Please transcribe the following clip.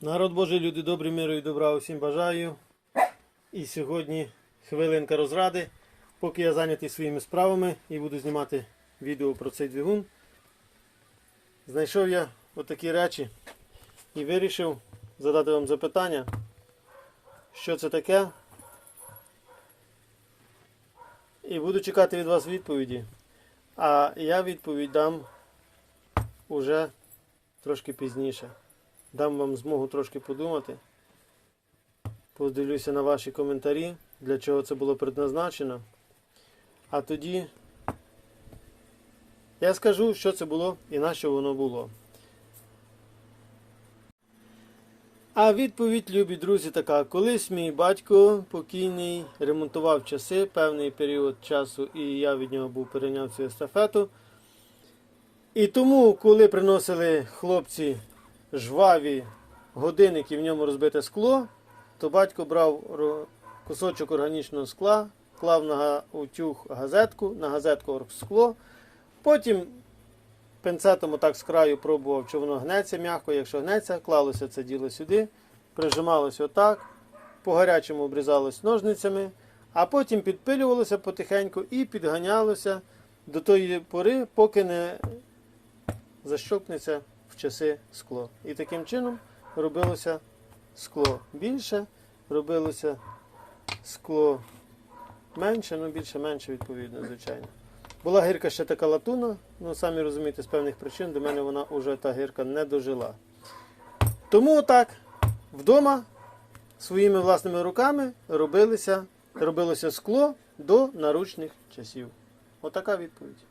Народ Божий, люди добрі, миру і добра усім бажаю. І сьогодні хвилинка розради, поки я зайнятий своїми справами і буду знімати відео про цей двигун. Знайшов я отакі речі і вирішив задати вам запитання, що це таке. І буду чекати від вас відповіді. А я відповідь дам уже трошки пізніше. Дам вам змогу трошки подумати. Подивлюся на ваші коментарі, для чого це було предназначено. А тоді я скажу, що це було і на що воно було. А відповідь, любі друзі, така. Колись мій батько покійний ремонтував часи певний період часу, і я від нього був перейняв цю естафету. І тому, коли приносили хлопці жваві годинники, в ньому розбите скло, то батько брав кусочок органічного скла, клав на утюг газетку, на газетку скло, потім пинцетом отак з краю пробував, чи воно гнеться м'яко, якщо гнеться, клалося це діло сюди, прижималося отак, по гарячому обрізалось ножницями, а потім підпилювалося потихеньку і підганялося до тої пори, поки не защокнеться в часи скло. І таким чином робилося скло більше, робилося скло менше, ну більше-менше відповідно, звичайно. Була гірка ще така латуна, ну самі розумієте, з певних причин до мене вона вже та гірка не дожила. Тому так, вдома своїми власними руками робилося, робилося скло до наручних часів. Отака відповідь.